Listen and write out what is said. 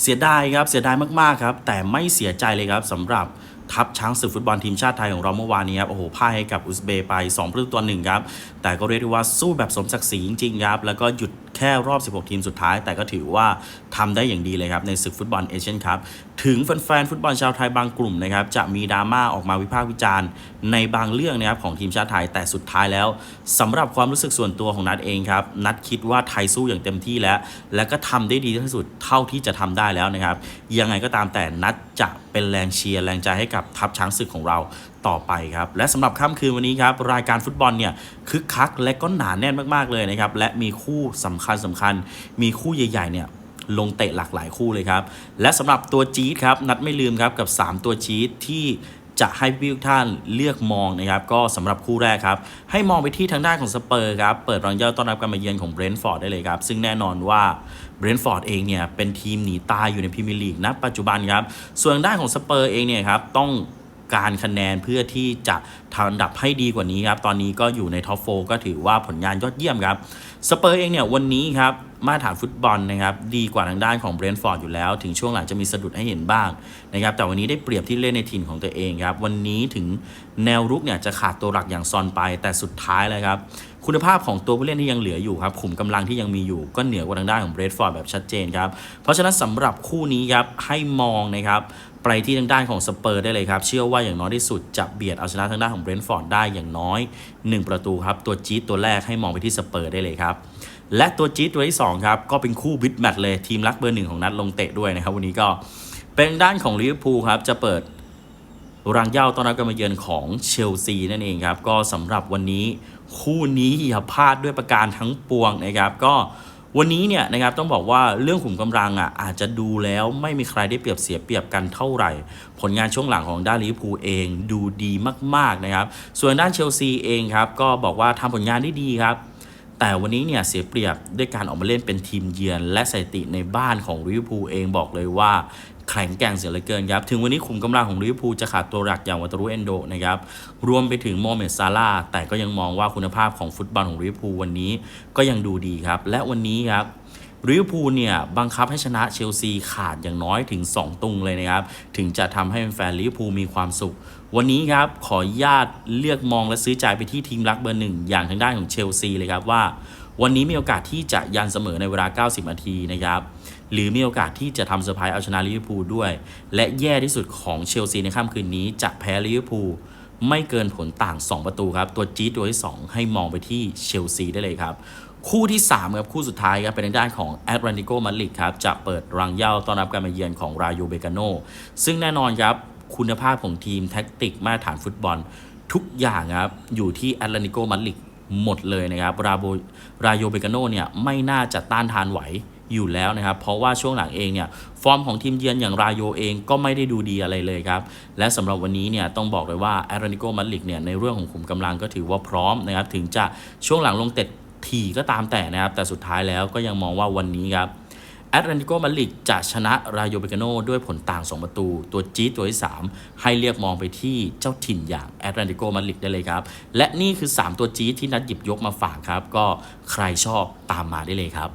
เสียดายครับเสียดายมากๆครับแต่ไม่เสียใจเลยครับสำหรับทัพช้างศึกฟุตบอลทีมชาติไทยของเราเมื่อวานนี้ครับโอ้โหพ่ายให้กับอุซเบย์ไป2ประตูต่อหนึ่งครับแต่ก็เรียกได้ว่าสู้แบบสมศักดิ์ศรีจริงๆครับแล้วก็หยุด แค่รอบ 16 ทีมสุดท้าย แต่ก็ถือว่าทำได้อย่างดีเลยครับ ในศึกฟุตบอลเอเชียนคัพถึงแฟนๆฟุตบอลชาวไทยบางกลุ่มนะครับจะมีดราม่าออกมาวิพากษ์วิจารณ์ ในบางเรื่องนะครับของทีมชาติไทยแต่สุดท้ายแล้วสำหรับความรู้สึกส่วนตัวของนัดเองครับนัดคิดว่าไทยสู้อย่างเต็มที่แล้ว และก็ทำได้ดีที่สุดเท่าที่จะทำได้แล้วนะครับยังไงก็ตามแต่นัดจะเป็นแรงเชียร์แรงใจให้กับทัพช้างศึกของเราต่อไปครับและสำหรับค่ำคืนวันนี้ครับรายการฟุตบอลเนี่ยคึกคักและก็หนาแน่นมากๆเลยนะครับและมีคู่สำคัญสคัญ มีคู่ใหญ่ๆเนี่ยลงเตะหลากหลายคู่เลยครับ และสำหรับตัวจี๊ดครับนัดไม่ลืมครับกับ 3 ตัวจี๊ดที่จะให้พี่ทุกท่านเลือกมองนะครับ ก็สำหรับคู่แรกครับ ให้มองไปที่ทางด้านของสเปอร์ครับ เปิดรังเย่าต้อนรับการมาเยือนของเบรนท์ฟอร์ดได้เลยครับ ซึ่งแน่นอนว่าเบรนท์ฟอร์ดเองเนี่ย เป็นทีมหนีตายอยู่ในพรีเมียร์ลีกณปัจจุบันครับ ส่วนด้านของสเปอร์เองเนี่ยครับต้อง การคะแนนเพื่อที่จะทำอันดับให้ดีกว่านี้ครับ ตอนนี้ก็อยู่ในท็อปโฟก็ถือว่าผลงานยอดเยี่ยมครับ สเปอร์เองเนี่ยวันนี้ครับ มาตรฐานฟุตบอลนะครับดีกว่าทางด้านของเบรนท์ฟอร์ดอยู่แล้ว ถึงช่วงหลังจะมีสะดุดให้เห็นบ้างนะครับแต่วันนี้ได้เปรียบที่เล่นในถิ่นของตัวเองครับวันนี้ถึงแนวรุกเนี่ยจะขาดตัวหลักอย่างซอนไป แต่สุดท้ายเลยครับคุณภาพของตัวผู้เล่นที่ยังเหลืออยู่ครับขุมกำลังที่ยังมีอยู่ก็เหนือกว่าทางด้านของเบรนท์ฟอร์ดแบบชัดเจนครับ เพราะฉะนั้นสำหรับคู่นี้ครับให้มองนะครับไปที่ทางด้านของสเปอร์ได้เลยครับ เชื่อว่าอย่างน้อยที่สุดจะเบียดเอาชนะทางด้านของเบรนท์ฟอร์ดได้อย่างน้อย 1 ประตูครับ ตัวจี๊ดตัวแรกให้มองไปที่สเปอร์ได้เลยครับและตัวจี๊ดตัวที่2ครับก็เป็นคู่บิดแมตช์เลยทีมรักเบอร์หนึ่งของนัดลงเตะด้วยนะครับ วันนี้ก็เป็นด้านของลิเวอร์พูลครับจะเปิดรังเย่าต้อนรับการมาเยือนของเชลซีนั่นเองครับ ก็สำหรับวันนี้คู่นี้อย่าพลาดด้วยประการทั้งปวงนะครับ ก็วันนี้เนี่ยนะครับต้องบอกว่าเรื่องขุมกำลังอะอาจจะดูแล้วไม่มีใครได้เปรียบเสียเปรียบกันเท่าไหร่ ผลงานช่วงหลังของด้านลิเวอร์พูลเองดูดีมาก ๆนะครับ ส่วนด้านเชลซีเองครับก็บอกว่าทำผลงานได้ดีครับ แต่วันนี้เนี่ยเสียเปรียบด้วยการออกมาเล่นเป็นทีมเยือน และสถิติในบ้านของลิเวอร์พูลเองบอกเลยว่าแข็งแกร่งเสียเหลือเกินครับ ถึงวันนี้ขุมกำลังของลิเวอร์พูลจะขาดตัวหลักอย่างวัตรุเอนโดนะครับ รวมไปถึงโมเมดซาร่าแต่ก็ยังมองว่าคุณภาพของฟุตบอลของลิเวอร์พูลวันนี้ก็ยังดูดีครับ และวันนี้ครับ ลิเวอร์พูลเนี่ยบังคับให้ชนะเชลซีขาดอย่างน้อยถึง 2 ตุงเลยนะครับ ถึงจะทำให้แฟนลิเวอร์พูลมีความสุข วันนี้ครับขออนุญาตเลือกมองและซื้อใจไปที่ทีมรักเบอร์หนึ่งอย่างทางด้านของเชลซีเลยครับว่า วันนี้มีโอกาสที่จะยันเสมอในเวลา 90 นาทีนะครับหรือมีโอกาสที่จะทำเซอร์ไพรส์เอาชนะลิเวอร์พูลด้วย และแย่ที่สุดของเชลซีในค่ำคืนนี้จะแพ้ลิเวอร์พูลไม่เกินผลต่าง 2 ประตูครับ ตัวจี๊ดตัวที่ 2 ให้มองไปที่เชลซีได้เลยครับ คู่ที่3ครับคู่สุดท้ายครับเป็นทางด้านของแอตแลนติโกมาดริดครับจะเปิดรังเย่าต้อนรับการมาเยือนของราโยเบกาโนซึ่งแน่นอนครับคุณภาพของทีมแท็กติกมาตรฐานฟุตบอล ทุกอย่างครับอยู่ที่แอตแลนติโกมาดริดหมดเลยนะครับราโบราโยเบกาโนเนี่ยไม่น่าจะต้านทานไหวอยู่แล้วนะครับ เพราะว่าช่วงหลังเองเนี่ยฟอร์มของทีมเยือนอย่างราโยเองก็ไม่ได้ดูดีอะไรเลยครับ และสำหรับวันนี้เนี่ยต้องบอกเลยว่าแอตแลนติโกมาดริดเนี่ยในเรื่องของขุมกำลังก็ถือว่าพร้อมนะครับ ถึงจะช่วงหลังลงเตะ ทีก็ตามแต่นะครับ แต่สุดท้ายแล้วก็ยังมองว่าวันนี้ครับแอตแลนติโกมาดริดจะชนะรายโยเบกาโนด้วยผลต่าง 2 ประตู ตัวจี๊ดตัวที่ 3 ให้เรียกมองไปที่เจ้าถิ่นอย่างแอตแลนติโกมาดริดได้เลยครับ และนี่คือ 3 ตัวจี๊ดที่นัดหยิบยกมาฝากครับ ก็ใครชอบตามมาได้เลยครับ